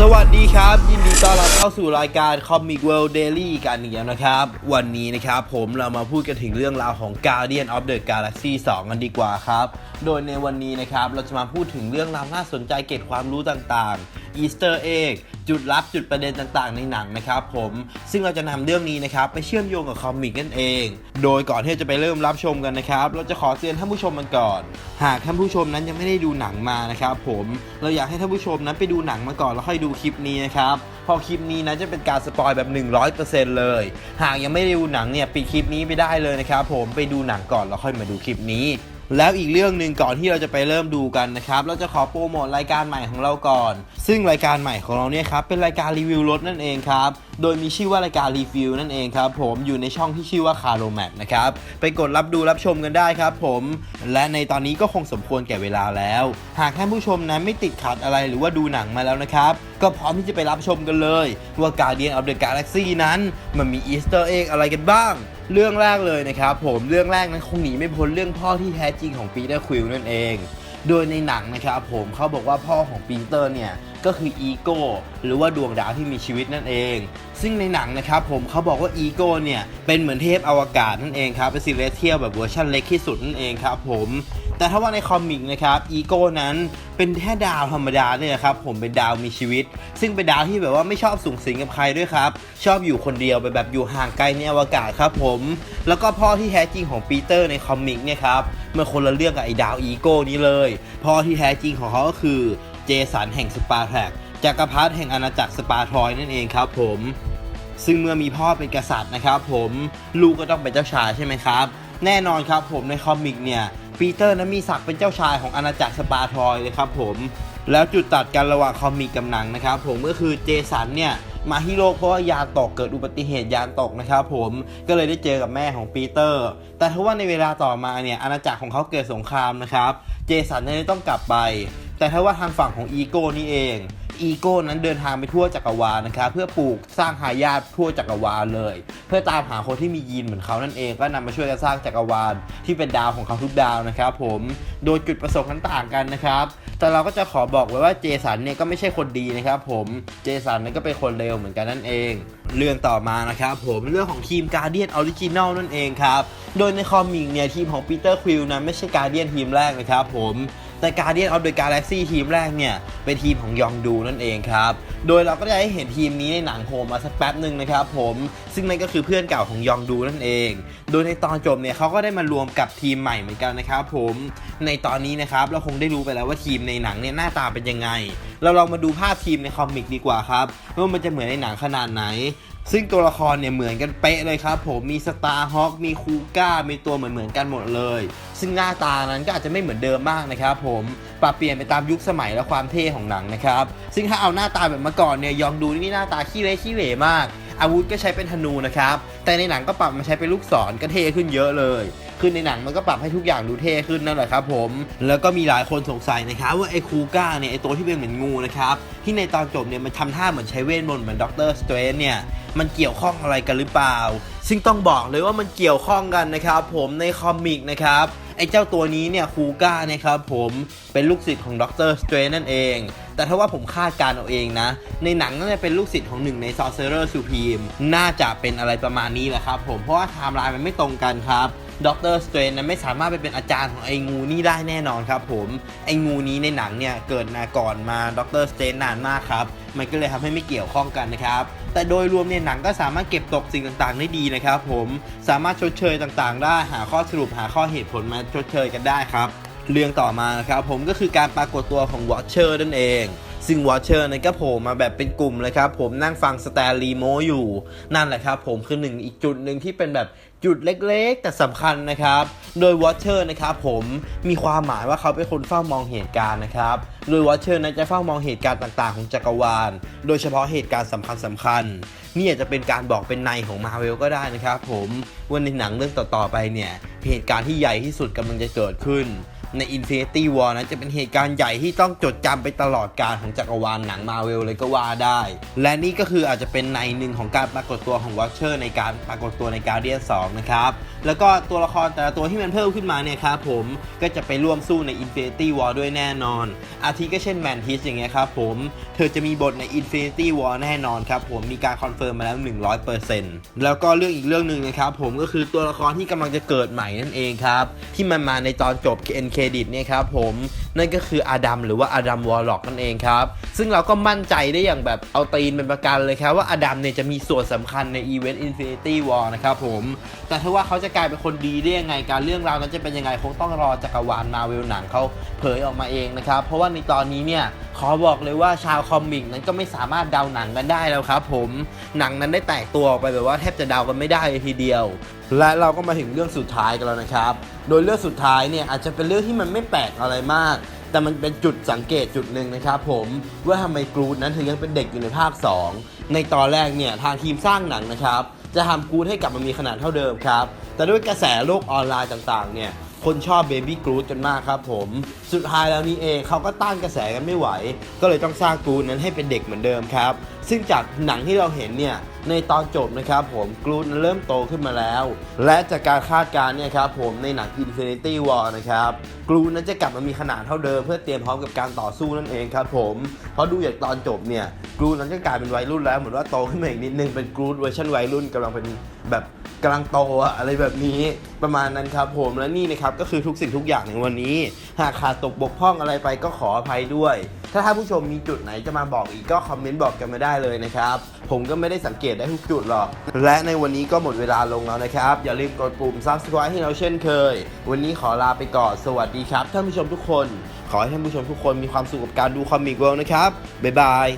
สวัสดีครับ ยินดีต้อนรับเข้าสู่รายการ Comic World Daily กันอีกแล้วนะครับ วันนี้นะครับผมเรามาพูดกันถึงเรื่องราวของ Guardian of the Galaxy 2 กันดีกว่าครับ โดยในวันนี้นะครับเราจะมาพูดถึงเรื่องราวน่าสนใจเกร็ดความรู้ต่างๆ Easter egg จุดลับจุดประเด็นต่างๆ ในหนังนะครับผมซึ่งเราจะนำเรื่องนี้นะครับไปเชื่อมโยงกับคอมิกนั่นเอง โดยก่อนที่จะไปเริ่มรับชมกันนะครับเราจะขอเตือนท่านผู้ชมกันก่อน หากท่านผู้ชมนั้นยังไม่ได้ดูหนังมานะครับผมเราอยากให้ท่านผู้ชมนั้นไปดูหนังมาก่อนแล้วค่อยดูคลิปนี้นะครับพอคลิปนี้นะจะเป็นการสปอยแบบ 100%เลย หากยังไม่ได้ดูหนังเนี่ยปิดคลิปนี้ไปได้เลยนะครับผมไปดูหนังก่อนแล้วค่อยมาดูคลิปนี้ แล้วอีกเรื่องหนึ่งก่อนที่เราจะไปเริ่มดูกันนะครับ เราจะขอโปรโมทรายการใหม่ของเราก่อน ซึ่งรายการใหม่ของเราเนี่ยครับเป็นรายการรีวิวรถนั่นเองครับ โดยมีชื่อว่ารายการรีวิวนั่นเองครับผมอยู่ในช่องที่ชื่อว่าคาร์โ m แมทนะครับไปกดรับดูรับชมกันได้ครับผม และในตอนนี้ก็คงสมควรแก่เวลาแล้ว หากท่านผู้ชมนั้นไม่ติดขัดอะไรหรือว่าดูหนังมาแล้วนะครับ ก็พร้อมที่จะไปรับชมกันเลย ว่า Guardian of the Galaxy นั้น มันมีอีสเตอร์เอ็กอะไรกันบ้างเรื่องแรกเลยนะครับผมเรื่องแรกนั้นคงหนีไม่พ้นเรื่องพ่อที่แท้จริงของปีเตอร์ควิลนั่นเอง โดยในหนังนะครับผมเขาบอกว่าพ่อของปีเตอร์เนี่ยก็คืออีโก้หรือว่าดวงดาวที่มีชีวิตนั่นเอง ซึ่งในหนังนะครับผมเขาบอกว่าอีโก้เนี่ยเป็นเหมือนเทพอวกาศนั่นเองครับเป็นซิเลเทียลแบบเวอร์ชันเล็กที่สุดนั่นเองครับผม แต่ถ้าว่าในคอมิกนะครับอีโก้นั้นเป็นแค่ดาวธรรมดาเนี่ยนะครับผมเป็นดาวมีชีวิต ซึ่งเป็นดาวที่แบบว่าไม่ชอบสูงสิงกับใครด้วยครับ ชอบอยู่คนเดียวไปแบบอยู่ห่างไกลในอวกาศครับผม แล้วก็พ่อที่แท้จริงของปีเตอร์ในคอมิกเนี่ยครับเมื่อคนละเรื่องกับไอ้ดาวอีโก้นี้เลย พ่อที่แท้จริงของเขาก็คือเจสันแห่งสปาแท็กจักรพรรดิแห่งอาณาจักรสปาทรอยนั่นเองครับผมซึ่งเมื่อมีพ่อเป็นกษัตริย์นะครับผมลูกก็ต้องเป็นเจ้าชายใช่ไหมครับ แน่นอนครับผมในคอมิกเนี่ย ปีเตอร์นั้นมีศักดิ์เป็นเจ้าชายของอาณาจักรสปาทรอยเลยครับผมแล้วจุดตัดกันระหว่างคอมิกกับหนังนะครับผมก็คือเจสันเนี่ยมาที่โลกเพราะว่ายานตกเกิดอุบัติเหตุยานตกนะครับผมก็เลยได้เจอกับแม่ของปีเตอร์ แต่ถ้าว่าในเวลาต่อมาเนี่ยอาณาจักรของเขาเกิดสงครามนะครับ เจสันเนี่ยต้องกลับไป แต่ถ้าว่าทางฝั่งของอีโก้นี่เอง อีโก้นั้นเดินทางไปทั่วจักรวาลนะครับเพื่อปลูกสร้างหายาททั่วจักรวาลเลย เพื่อตามหาคนที่มียีนเหมือนเขานั่นเอง ก็นำมาช่วยกันสร้างจักรวาลที่เป็นดาวของเขาทุกดาวนะครับผมโดยจุดประสงค์นั้นต่างกันนะครับ แต่เราก็จะขอบอกไว้ว่าเจสันเนี่ยก็ไม่ใช่คนดีนะครับผมเจสันนั้นก็เป็นคนเลวเหมือนกันนั่นเองเรื่องต่อมานะครับผมเรื่องของทีมการเดียนออริจินอลนั่นเองครับ โดยในคอมิกเนี่ยทีมของปีเตอร์ควิลนั้นไม่ใช่การเดียนทีมแรกนะครับผม แต่ Guardian of the Galaxy ทีมแรกเนี่ย เป็นทีมของยองดูนั่นเองครับ โดยเราก็ได้เห็นทีมนี้ในหนังโฮมมาสักแป๊บหนึ่งนะครับผม ซึ่งนั่นก็คือเพื่อนเก่าของยองดูนั่นเอง โดยในตอนจบเนี่ยเขาก็ได้มารวมกับทีมใหม่เหมือนกันนะครับผม ในตอนนี้นะครับเราคงได้รู้ไปแล้วว่าทีมในหนังเนี่ยหน้าตาเป็นยังไง เราลองมาดูภาพทีมในคอมิกดีกว่าครับว่ามันจะเหมือนในหนังขนาดไหนซึ่งตัวละครเนี่ยเหมือนกันเป๊ะเลยครับผมมีสตาร์ฮอคมีคูก้ามีตัวเหมือนเหมือนกันหมดเลย ซึ่งหน้าตานั้นก็อาจจะไม่เหมือนเดิมมากนะครับผมปรับเปลี่ยนไปตามยุคสมัยและความเท่ของหนังนะครับ ซึ่งถ้าเอาหน้าตาแบบเมื่อก่อนเนี่ยยองดูนี่หน้าตาขี้เละขี้เหร่มาก อาวุธก็ใช้เป็นธนูนะครับ แต่ในหนังก็ปรับมาใช้เป็นลูกศรก็เท่ขึ้นเยอะเลยคือในหนังมันก็ปรับให้ทุกอย่างดูเท่ขึ้นนั่นแหละครับผม แล้วก็มีหลายคนสงสัยนะครับว่าไอ้คูก้าเนี่ยไอ้ตัวที่เป็นเหมือนงูนะครับที่ในตอนจบเนี่ยมันทำท่าเหมือนใช้เวทมนต์เหมือนด็อกเตอร์สเตรนเนี่ยมันเกี่ยวข้องอะไรกันหรือเปล่า ซึ่งต้องบอกเลยว่ามันเกี่ยวข้องกันนะครับผมในคอมิกนะครับ ไอ้เจ้าตัวนี้เนี่ยคูก้านะครับผมเป็นลูกศิษย์ของด็อกเตอร์สเตรนนั่นเอง แต่ถ้าว่าผมคาดการเอาเองนะ ในหนังน่าจะเป็นลูกศิษย์ของหนึ่งใน Sorcerer Supreme น่าจะเป็นอะไรประมาณนี้แหละครับผมเพราะว่าไทม์ไลน์มันไม่ตรงกันครับด็อกเตอร์สเตรนนั้นไม่สามารถไปเป็นอาจารย์ของไอ้งูนี่ได้แน่นอนครับผมไอ้งูนี้ในหนังเนี่ยเกิดมาก่อนมาด็อกเตอร์สเตรนนานมากครับ มันก็เลยทำให้ไม่เกี่ยวข้องกันนะครับ แต่โดยรวมเนี่ยหนังก็สามารถเก็บตกสิ่งต่างๆได้ดีนะครับผมสามารถชดเชยต่างๆ ได้หาข้อสรุปหาข้อเหตุผลมาชดเชยกันได้ครับเรื่องต่อมานะครับผมก็คือการปรากฏตัวของวอเชอร์นั่นเองซึ่งวอเชอร์นั้นก็โผล่มาแบบเป็นกลุ่มเลยครับผมนั่งฟังสแตนลีโมอยู่ นั่นแหละครับผมคือหนึ่งอีกจุดหนึ่งที่เป็นแบบ จุดเล็กๆ แต่สำคัญนะครับ โดยวอชเชอร์นะครับผมมีความหมายว่าเขาเป็นคนเฝ้ามองเหตุการณ์นะครับ โดยวอชเชอร์นั้นจะเฝ้ามองเหตุการณ์ต่างๆ ของจักรวาล โดยเฉพาะเหตุการณ์สำคัญสำคัญๆนี่อาจจะเป็นการบอกเป็นในของมาเวลก็ได้นะครับ ผมว่าในหนังเรื่องต่อๆไปเนี่ยเหตุการณ์ที่ใหญ่ที่สุดกำลังจะเกิดขึ้น ใน Infinity War นั้นจะเป็นเหตุการณ์ใหญ่ที่ต้องจดจำไปตลอดการของจักรวาลหนังมาเวลเลยก็ว่าได้ และนี่ก็คืออาจจะเป็นในหนึ่งของการปรากฏตัวของ Watcher ในการปรากฏตัวใน Guardian 2นะครับ แล้วก็ตัวละครแต่ละตัวที่มันเพิ่มขึ้นมาเนี่ยครับผมก็จะไปร่วมสู้ใน Infinity War ด้วยแน่นอน อาทิก็เช่นแมนทิสอย่างเงี้ยครับผมเธอจะมีบทใน Infinity War แน่นอนครับผมมีการคอนเฟิร์มมาแล้ว 100%แล้วก็เรื่องอีกเรื่องหนึ่งนะครับผมก็คือตัวละครที่กำลังจะเกิดใหม่นั่นเองครับที่มันมาในตอนจบดิตเนี่ยครับผม นั่นก็คืออาดัมหรือว่าอาดัมวอลล็อกนั่นเองครับ ซึ่งเราก็มั่นใจได้อย่างแบบเอาตีนเป็นประกันเลยครับว่าอาดัมเนี่ยจะมีส่วนสำคัญในอีเวนต์ Infinity War นะครับผม แต่ถ้าว่าเขาจะกลายเป็นคนดีได้ยังไงการเรื่องราวนั้นจะเป็นยังไงคงต้องรอจักรวาลมาเวลหนังเขาเผยออกมาเองนะครับ เพราะว่าในตอนนี้เนี่ยขอบอกเลยว่าชาวคอมิกนั้นก็ไม่สามารถเดาหนังกันได้แล้วครับผมหนังนั้นได้แตกตัวออกไปแบบว่าแทบจะเดากันไม่ได้เลยทีเดียว และเราก็มาถึงเรื่องสุดท้ายกันแล้วนะครับ โดยเรื่องสุดท้ายเนี่ยอาจจะเป็นเรื่องที่มันไม่แปลกอะไรมาก แต่มันเป็นจุดสังเกตจุดหนึ่งนะครับผมว่าทำไมกรูดนั้นถึงยังเป็นเด็กอยู่ในภาค 2 ในตอนแรกเนี่ยทางทีมสร้างหนังนะครับ จะทำกรูดให้กลับมามีขนาดเท่าเดิมครับ แต่ด้วยกระแสโลกออนไลน์ต่างๆเนี่ย คนชอบเบบี้กรูดกันมากครับผม สุดท้ายแล้วนี่เองเขาก็ต้านกระแสกันไม่ไหว ก็เลยต้องสร้างกรูดนั้นให้เป็นเด็กเหมือนเดิมครับ ซึ่งจากหนังที่เราเห็นเนี่ยในตอนจบนะครับผมกรูดนั้นเริ่มโตขึ้นมาแล้ว และจากการคาดการณ์เนี่ยครับผมในหนัง Infinity War นะครับกรูดนั้นจะกลับมามีขนาดเท่าเดิมเพื่อเตรียมพร้อมกับการต่อสู้นั่นเองครับผมเพราะดูอย่างตอนจบเนี่ยกรูดนั้นก็กลายเป็นวัยรุ่นแล้วเหมือนว่าโตขึ้นมาอีกนิดนึงเป็นกรูดเวอร์ชันวัยรุ่นกำลังเป็นแบบ กำลังโตอะอะไรแบบนี้ประมาณนั้นครับผมและนี่นะครับก็คือทุกสิ่งทุกอย่างในวันนี้ หากขาดตกบกพร่องอะไรไปก็ขออภัยด้วย ถ้าท่านผู้ชมมีจุดไหนจะมาบอกอีกก็คอมเมนต์บอกกันมาได้เลยนะครับ ผมก็ไม่ได้สังเกตได้ทุกจุดหรอก และในวันนี้ก็หมดเวลาลงแล้วนะครับ อย่าลืมกดปุ่ม subscribe ให้เราเช่นเคย วันนี้ขอลาไปก่อนสวัสดีครับท่านผู้ชมทุกคน ขอให้ท่านผู้ชมทุกคนมีความสุขกับการดูคอมิกเวิลด์นะครับบ๊ายบาย